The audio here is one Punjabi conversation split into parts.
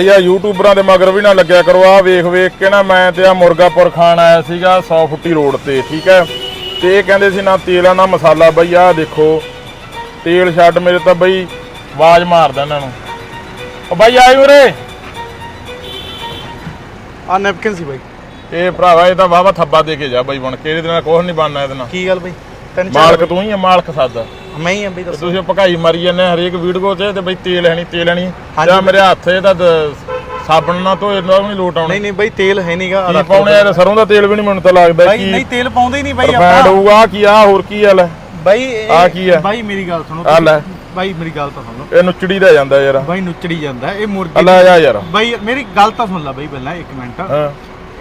ਯਾ ਯੂਟਿਊਬਰਾਂ ਦੇ ਮਗਰ ਵੀ ਨਾ ਲੱਗਿਆ ਕਰੋ। ਆ ਵੇਖ ਵੇਖ ਕੇ ਨਾ ਮੈਂ ਤੇ ਆ ਮੁਰਗਾਪੁਰ ਖਾਣ ਆਇਆ ਸੀਗਾ 100 ਫੁੱਟੀ ਰੋਡ ਤੇ ਠੀਕ ਹੈ? ਤੇ ਇਹ ਕਹਿੰਦੇ ਸੀ ਨਾ ਤੇਲ ਆ ਨਾ ਮਸਾਲਾ ਬਈ ਆ ਦੇਖੋ। ਤੇਲ ਛੱਡ ਮੇਰੇ ਤਾਂ ਬਈ ਆਵਾਜ਼ ਮਾਰਦਾ ਇਹਨਾਂ ਨੂੰ। ਓ ਬਾਈ ਆਈ ਉਰੇ। ਆ ਨੈਪਕਿਨ ਸੀ ਬਾਈ। ਇਹ ਭਰਾਵਾ ਇਹ ਤਾਂ ਵਾਵਾ ਥੱਬਾ ਦੇ ਕੇ ਜਾ ਬਾਈ ਬਣ ਕੇ ਇਹਦੇ ਨਾਲ ਕੁਝ ਨਹੀਂ ਬਣਨਾ ਇਹਦੇ ਨਾਲ। ਕੀ ਗੱਲ ਬਾਈ? ਤੈਨੂੰ ਮਾਲਕ ਤੂੰ ਹੀ ਆ ਮਾਲਕ ਸਾਦਾ ਮੈਂ ਹੀ ਆ ਬਈ ਤੇ ਦੱਸੋ। ਤੁਸੀਂ ਭਕਾਈ ਮਾਰੀ ਜਾਂਦੇ ਆ ਹਰੇਕ ਵੀਡੀਓ 'ਚ ਤੇ ਬਈ ਤੇਲ ਹੈ ਨਹੀਂ ਤੇਲ ਹੈ ਨਹੀਂ। ਜਾਂ ਮੇਰੇ ਹੱਥ ਇਹਦਾ ਦ- ਸਾਬਣ ਨਾਲ ਧੋਏ ਨਾ ਵੀ ਲੋਟ ਆਉਣਾ। ਨਹੀਂ ਨਹੀਂ ਬਾਈ ਤੇਲ ਹੈ ਨਹੀਂਗਾ ਕੀ ਪਾਉਣੇ ਯਾਰ ਸਰੋਂ ਦਾ ਤੇਲ ਵੀ ਨਹੀਂ ਮੈਨੂੰ ਤਾਂ ਲੱਗਦਾ ਬਾਈ ਕੀ ਨਹੀਂ ਤੇਲ ਪਾਉਂਦੇ ਹੀ ਨਹੀਂ ਬਾਈ ਆਪਾਂ। ਹੋਊਗਾ ਕੀ ਆ ਹੋਰ ਕੀ ਆ ਲੈ। ਬਾਈ ਇਹ- ਆਹ ਕੀ ਆ? ਬਾਈ ਮੇਰੀ ਗੱਲ ਸੁਣੋ ਆ ਲੈ। ਬਾਈ ਮੇਰੀ ਗੱਲ ਤਾਂ ਸੁਣ। ਲਓ ਇਹ ਨੁਚੜੀ ਦਾ ਜਾਂਦਾ ਯਾਰ। ਬਾਈ ਨੁੱਚੜੀ ਜਾਂਦਾ ਇਹ ਆ ਮੁਰਗੇ ਲੈ ਜਾ ਯਾਰ। ਬਾਈ ਮੇਰੀ ਗੱਲ ਤਾਂ ਸੁਣ ਲੈ ਬਾਈ ਪਹਿਲਾਂ ਇੱਕ ਮਿੰਟ। ਹਾਂ।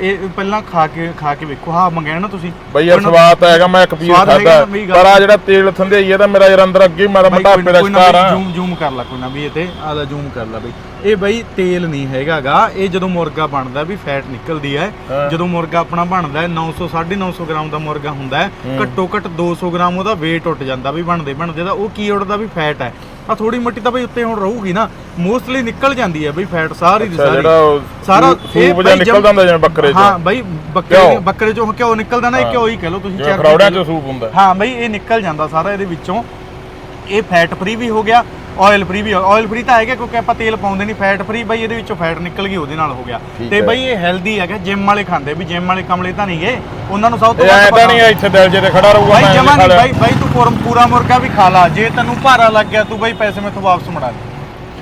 ਇਹ ਪਹਿਲਾਂ ਖਾ ਕੇ ਖਾ ਕੇ ਵੇਖੋ। ਹਾਂ ਮੰਗਿਆ ਨਾ ਤੁਸੀਂ। ਬਈ ਯਾਰ ਸਵਾਦ ਤਾਂ ਹੈਗਾ ਮੈਂ ਇੱਕ ਪੀਸ ਸਵਾਦ ਹੈਗਾ ਖਾਦਾ ਨਾ, ਮੇਰੀ ਗੱਲ- ਪਰ ਆ ਜਿਹੜਾ ਤੇਲ ਥੰਦੇ ਇਹਦਾ ਮੇਰਾ ਯਾਰ ਅੰਦਰ ਅੱਗੇ ਹੀ ਮਾਰਾ ਬਾਈ ਮੋਟਾਪੇ ਦਾ ਕੋਈ ਨਾ ਸ਼ਿਕਾਰ ਬਾਈ ਆ। ਜ਼ੂਮ ਜ਼ੂਮ ਕਰ ਲੈ ਕੋਈ ਨਾ ਵੀ ਇਹ ਤੇ ਆ ਲੈ ਜ਼ੂਮ ਕਰ ਲੈ ਬਾਈ। ਇਹ ਬਾਈ ਤੇਲ ਨਹੀਂ ਹੈਗਾਗਾ। ਇਹ ਜਦੋਂ ਮੁਰਗਾ ਬਣਦਾ ਵੀ ਫੈਟ ਨਿਕਲਦੀ ਹੈ ਹਾਂ। ਜਦੋਂ ਮੁਰਗਾ ਆਪਣਾ ਬਣਦਾ ਹੈ 900 950 ਗ੍ਰਾਮ ਦਾ ਮੁਰਗਾ ਹੁੰਦਾ ਹੈ ਘੱਟੋ ਘੱਟ 200 ਗ੍ਰਾਮ ਉਹਦਾ weight ਉੱਟ ਜਾਂਦਾ ਵੀ ਬਣਦੇ ਬਣਦੇ ਦਾ। ਉਹ ਕੀ ਉੱਡਦਾ ਵੀ ਫੈਟ ਹੈ। ਆ ਥੋੜੀ ਮੋਟੀ ਤਾਂ ਬਈ ਉੱਤੇ ਹੁਣ ਰਹੂਗੀ ਨਾ ਮੋਸਟਲੀ ਨਿਕਲ ਜਾਂਦੀ ਹੈ ਬਈ ਫੈਟ ਸਾਰੀ ਦੀ ਸਾਰੀ। ਸਾਰਾ ਸੂਪ ਜਿਹਾ ਬਈ ਨਿਕਲਦਾ ਹੁੰਦਾ ਜਿਵੇਂ ਬੱਕਰੇ ਹਾਂ ਚੋਂ ਬਈ ਬੱਕਰੇ। ਬੱਕਰੇ ਚੋਂ ਘਿਓ ਨਿਕਲਦਾ ਨਾ ਇਹ ਘਿਓ ਹੀ ਕਹ ਲਓ ਤੁਸੀਂ ਜਿਵੇਂ ਚਰਬੀ ਖਰੌੜਿਆਂ ਕਹਿ ਲਓ। ਚੋਂ ਸੂਪ ਹੁੰਦਾ। ਹਾਂ ਬਈ ਇਹ ਨਿਕਲ ਜਾਂਦਾ ਸਾਰਾ ਇਹਦੇ ਵਿੱਚੋਂ। ਇਹ ਫੈਟ ਫ੍ਰੀ ਵੀ ਹੋ ਗਿਆ ਆਇਲ ਫ੍ਰੀ ਵੀ ਆਇਲ ਫ੍ਰੀ ਤਾਂ ਹੈਗਾ ਕਿਉਂਕਿ ਆਪਾਂ ਤੇਲ ਪਾਉਂਦੇ ਨਹੀਂ ਫੈਟ ਫ੍ਰੀ ਬਈ ਇਹਦੇ ਵਿੱਚੋਂ ਫੈਟ ਨਿਕਲ ਗਈ ਉਹਦੇ ਨਾਲ ਹੋ ਗਿਆ ਠੀਕ ਤੇ ਹੈ। ਬਈ ਇਹ ਹੈਲਦੀ ਹੈਗਾ ਜਿਮ ਵਾਲੇ ਖਾਂਦੇ ਵੀ ਜਿਮ ਵਾਲੇ ਕਮਲੇ ਤਾਂ ਨਹੀਂਗੇ ਉਹਨਾਂ ਨੂੰ ਸਭ ਤੋਂ ਇਹ ਐ ਵੱਧ ਤਾਂ ਪਤਾ ਨਹੀਂ ਇੱਥੇ ਦਿਲ ਜੇ ਤੇ ਖੜਾ ਰਹੂਗਾ ਬਾਈ ਮੈਂ ਜਮਾ ਨਹੀਂ। ਬਾਈ ਬਾਈ ਤੂੰ ਪੂਰਾ ਪੂਰਾ ਮੁਰਗਾ ਵੀ ਖਾ ਲਾ ਜੇ ਤੈਨੂੰ ਭਾਰਾ ਲੱਗ ਗਿਆ ਤੂੰ ਬਾਈ ਪੈਸੇ ਮੈਥੋਂ ਵਾਪਸ ਮੁੜਾ ਦੇ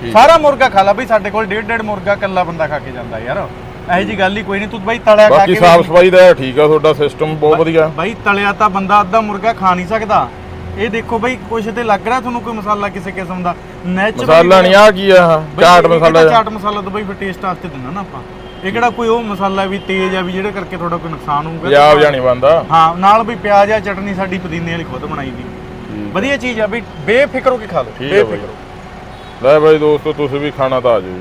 ਠੀਕ। ਸਾਰਾ ਮੁਰਗਾ ਖਾ ਲਾ ਬਈ ਸਾਡੇ ਕੋਲ ਡੇਢ ਡੇਢ ਮੁਰਗਾ ਕੱਲਾ ਬੰਦਾ ਖਾ ਕੇ ਜਾਂਦਾ ਯਾਰ ਇਹੋ ਜੀ ਗੱਲ ਹੀ ਕੋਈ ਨਹੀਂ ਤੂੰ ਬਾਈ ਤਲਿਆ ਖਾ ਬਾਕੀ ਕੇ ਸਾਫ਼ ਵੇਖ। ਸਫ਼ਾਈ ਦਾ ਠੀਕ ਆ ਤੁਹਾਡਾ ਸਿਸਟਮ ਬਹੁਤ ਵਧੀਆ ਬਾਈ ਤਲਿਆ ਤਾਂ ਬੰਦਾ ਅੱਧਾ ਮੁਰਗਾ ਖਾ ਨਹੀਂ ਸਕਦਾ ਇਹ ਦੇਖੋ ਬਾਈ ਕੁਛ ਤੇ ਲੱਗ ਰਿਹਾ ਤੁਹਾਨੂੰ ਕੋਈ ਮਸਾਲਾ ਕਿਸੇ ਕਿਸਮ ਦਾ? ਨੈਚੁਰਲ ਮਸਾਲਾ ਨਹੀਂ ਆ ਕੀ ਆ? ਆਹ? ਚਾਟ ਮਸਾਲਾ ਜਿਹਾ। ਚਾਟ ਮਸਾਲਾ ਤਾਂ ਬਾਈ ਫਿਰ ਟੇਸਟ ਵਾਸਤੇ ਦਿੰਦਾ ਨਾ ਆਪਾਂ। ਇਹ ਕਿਹੜਾ ਕੋਈ ਉਹ ਮਸਾਲਾ ਵੀ ਤੇਜ਼ ਆ ਵੀ ਜਿਹੜੇ ਕਰਕੇ ਤੁਹਾਡਾ ਕੋਈ ਨੁਕਸਾਨ ਹੋਊਗਾ ਪੰਜਾਬ ਜਾਣੀ ਬੰਦਾ ਹਾਂ ਨਾਲ ਵੀ ਪਿਆਜ਼ ਆ ਚਟਨੀ ਸਾਡੀ ਪੁਦੀਨੇ ਵਾਲੀ ਖੁਦ ਬਣਾਈ ਦੀ। ਵਧੀਆ ਚੀਜ਼ ਆ ਵੀ ਬੇਫਿਕਰ ਹੋ ਕੇ ਖਾ ਲਓ। ਠੀਕ ਹੈ ਬਾਈ ਲੈ ਬਾਈ ਦੋਸਤੋ ਤੁਸੀਂ ਵੀ ਖਾਣਾ ਤਾਂ ਆ ਜਾਓ